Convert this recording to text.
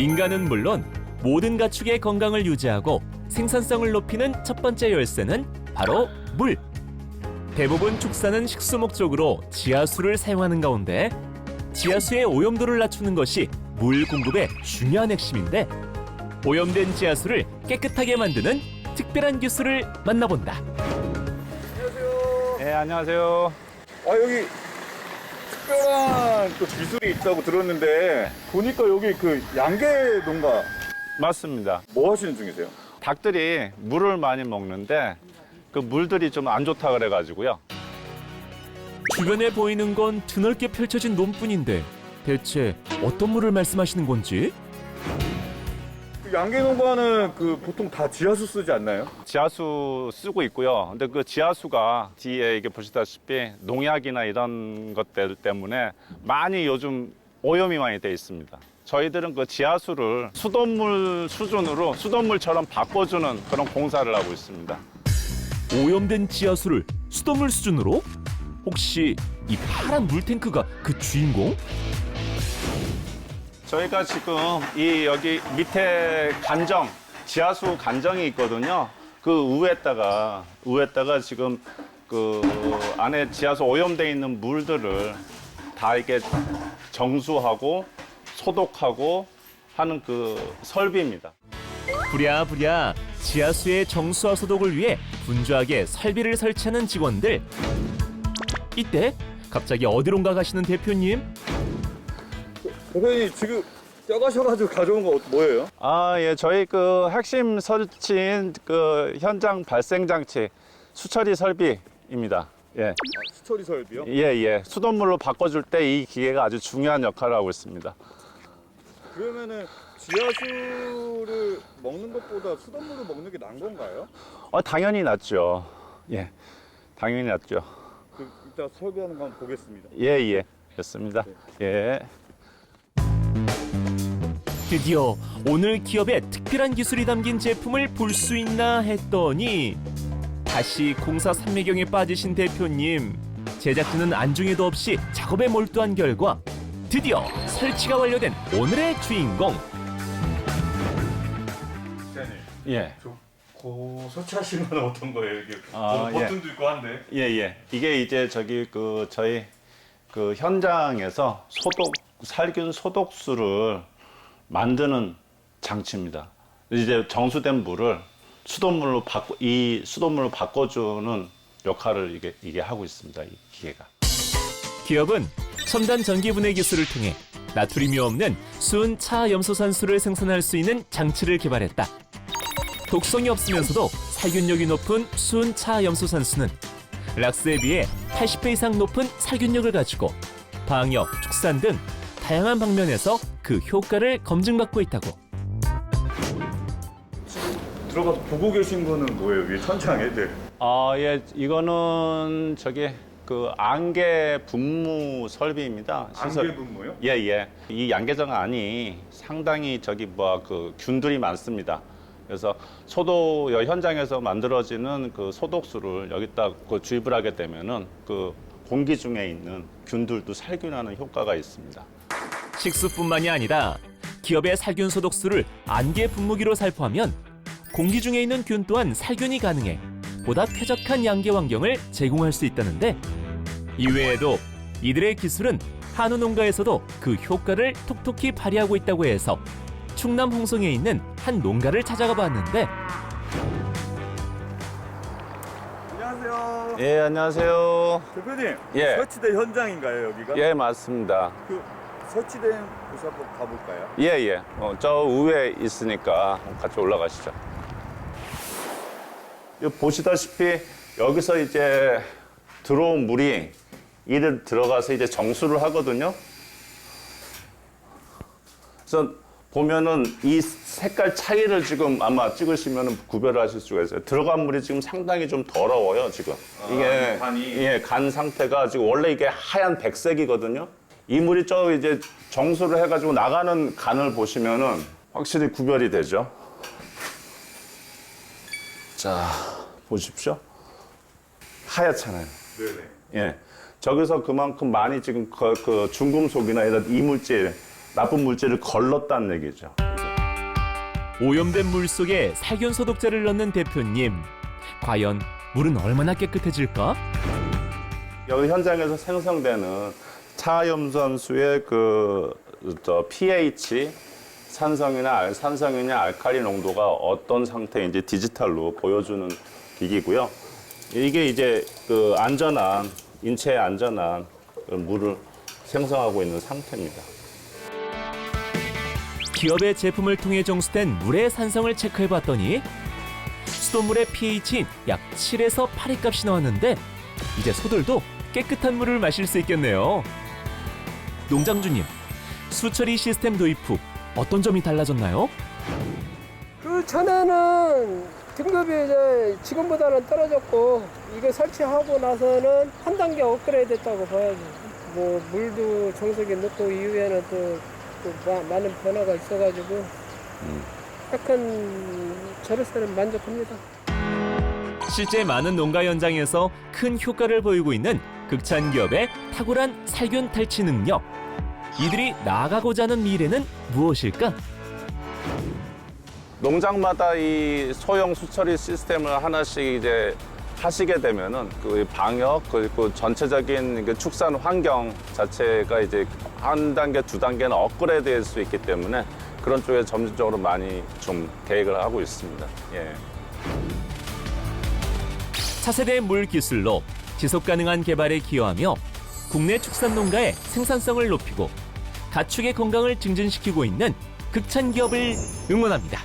인간은 물론 모든 가축의 건강을 유지하고 생산성을 높이는 첫 번째 열쇠는 바로 물. 대부분 축사는 식수 목적으로 지하수를 사용하는 가운데 지하수의 오염도를 낮추는 것이 물 공급의 중요한 핵심인데 오염된 지하수를 깨끗하게 만드는 특별한 기술을 만나본다. 네, 안녕하세요. 아 여기 특별한 또 기술이 있다고 들었는데 보니까 여기 그 양계 농가 맞습니다. 뭐 하시는 중이세요? 닭들이 물을 많이 먹는데 그 물들이 좀 안 좋다 그래가지고요. 주변에 보이는 건 드넓게 펼쳐진 논뿐인데 대체 어떤 물을 말씀하시는 건지? 그 양계 농가는 그 보통 다 지하수 쓰지 않나요? 지하수 쓰고 있고요. 근데 그 지하수가 뒤에 이게 보시다시피 농약이나 이런 것들 때문에 많이 요즘 오염이 많이 돼 있습니다. 저희들은 그 지하수를 수돗물 수준으로 수돗물처럼 바꿔주는 그런 공사를 하고 있습니다. 오염된 지하수를 수돗물 수준으로? 혹시 이 파란 물탱크가 그 주인공? 저희가 지금 이 여기 밑에 간정 지하수 간정이 있거든요. 그 위에다가 위에다가 지금 그 안에 지하수 오염돼 있는 물들을 다 이렇게 정수하고 소독하고 하는 그 설비입니다. 부랴부랴 지하수의 정수화 소독을 위해 분주하게 설비를 설치하는 직원들. 이때 갑자기 어디론가 가시는 대표님? 대표님 지금 떼가셔가지고 가져온 거 뭐예요? 아, 예, 저희 그 핵심 설치인 그 현장 발생 장치 수처리 설비입니다. 예. 아, 수처리 설비요? 예, 예. 수돗물로 바꿔줄 때 이 기계가 아주 중요한 역할을 하고 있습니다. 그러면은 지하수를 먹는 것보다 수돗물을 먹는 게 나은 건가요? 어, 당연히 낫죠. 예. 당연히 낫죠. 그 이따 설비하는 거 한번 보겠습니다. 예, 예. 됐습니다. 예. 드디어 오늘 기업의 특별한 기술이 담긴 제품을 볼 수 있나 했더니 다시 공사 삼매경에 빠지신 대표님 제작진은 안중에도 없이 작업에 몰두한 결과 드디어 설치가 완료된 오늘의 주인공 기자님, 예. 고 설치하신 건 어떤 거예요? 이게 아, 예. 버튼도 있고 한데. 예, 예. 이게 이제 저기 그 저희 그 현장에서 소독 살균 소독수를 만드는 장치입니다. 이제 정수된 물을 수돗물로 바꿔 이 수돗물로 바꿔주는 역할을 이게 이게 하고 있습니다. 이 기계가. 기업은 첨단 전기 분해 기술을 통해 나트륨이 없는 순 차염소산수를 생산할 수 있는 장치를 개발했다. 독성이 없으면서도 살균력이 높은 순 차염소산수는 락스에 비해 80배 이상 높은 살균력을 가지고 방역, 축산 등 다양한 방면에서 그 효과를 검증받고 있다고. 들어가서 보고 계신 거는 뭐예요? 위에 천장에? 네. 아, 예. 이거는 저기 그 안개 분무 설비입니다. 시설- 안개 분무요? 예, 예. 이 양계장 안이 상당히 저기 뭐그 균들이 많습니다. 그래서 소독 여 현장에서 만들어지는 그 소독수를 여기다 그 주입을 하게 되면은 그 공기 중에 있는 균들도 살균하는 효과가 있습니다. 식수뿐만이 아니라 기업의 살균 소독수를 안개 분무기로 살포하면 공기 중에 있는 균 또한 살균이 가능해 보다 쾌적한 양계 환경을 제공할 수 있다는데 이외에도 이들의 기술은 한우 농가에서도 그 효과를 톡톡히 발휘하고 있다고 해서 충남 홍성에 있는 한 농가를 찾아가 봤는데 안녕하세요. 예, 안녕하세요. 대표님. 예. 설치된 현장인가요, 여기가? 예, 맞습니다. 그 설치된 곳 한번 가볼까요? 예, 예. 어, 저 위에 있으니까 같이 올라가시죠. 이 보시다시피 여기서 이제 들어온 물이 이를 들어가서 이제 정수를 하거든요. 그래서 보면은 이 색깔 차이를 지금 아마 찍으시면 구별을 하실 수가 있어요. 들어간 물이 지금 상당히 좀 더러워요, 지금. 이게 이 간이? 예, 간 상태가 지금 원래 이게 하얀 백색이거든요. 이 물이 저 이제 정수를 해가지고 나가는 간을 보시면은 확실히 구별이 되죠. 자, 보십시오. 하얗잖아요. 네네. 예. 저기서 그만큼 많이 지금 그, 그 중금속이나 이런 이물질 나쁜 물질을 걸렀다는 얘기죠. 오염된 물 속에 살균 소독제를 넣는 대표님. 과연 물은 얼마나 깨끗해질까? 여기 현장에서 생성되는 차염산수의 그 저 pH 산성이나 알, 산성이나 알칼리 농도가 어떤 상태인지 디지털로 보여주는 기기고요. 이게 이제 그 안전한 인체에 안전한 그 물을 생성하고 있는 상태입니다. 기업의 제품을 통해 정수된 물의 산성을 체크해 봤더니 수돗물의 pH인 약 7에서 8의 값이 나왔는데 이제 소들도 깨끗한 물을 마실 수 있겠네요. 농장주님, 수처리 시스템 도입 후 어떤 점이 달라졌나요? 그 전에는 등급이 이제 지금보다는 떨어졌고 이거 설치하고 나서는 한 단계 업그레이드 됐다고 봐야지. 뭐 물도 정수기 넣고 이후에는 또, 또 마- 많은 변화가 있어가지고 약간 저로서는 만족합니다. 실제 많은 농가 현장에서 큰 효과를 보이고 있는 극찬 기업의 탁월한 살균 탈취 능력. 이들이 나아가고자 하는 미래는 무엇일까? 농장마다 이 소형 수처리 시스템을 하나씩 이제 하시게 되면은 그 방역 그리고 전체적인 그 축산 환경 자체가 이제 한 단계 두 단계는 업그레이드 될 수 있기 때문에 그런 쪽에 점진적으로 많이 좀 계획을 하고 있습니다. 예. 차세대 물 기술로 지속 가능한 개발에 기여하며 국내 축산 농가의 생산성을 높이고 가축의 건강을 증진시키고 있는 극찬 기업을 응원합니다.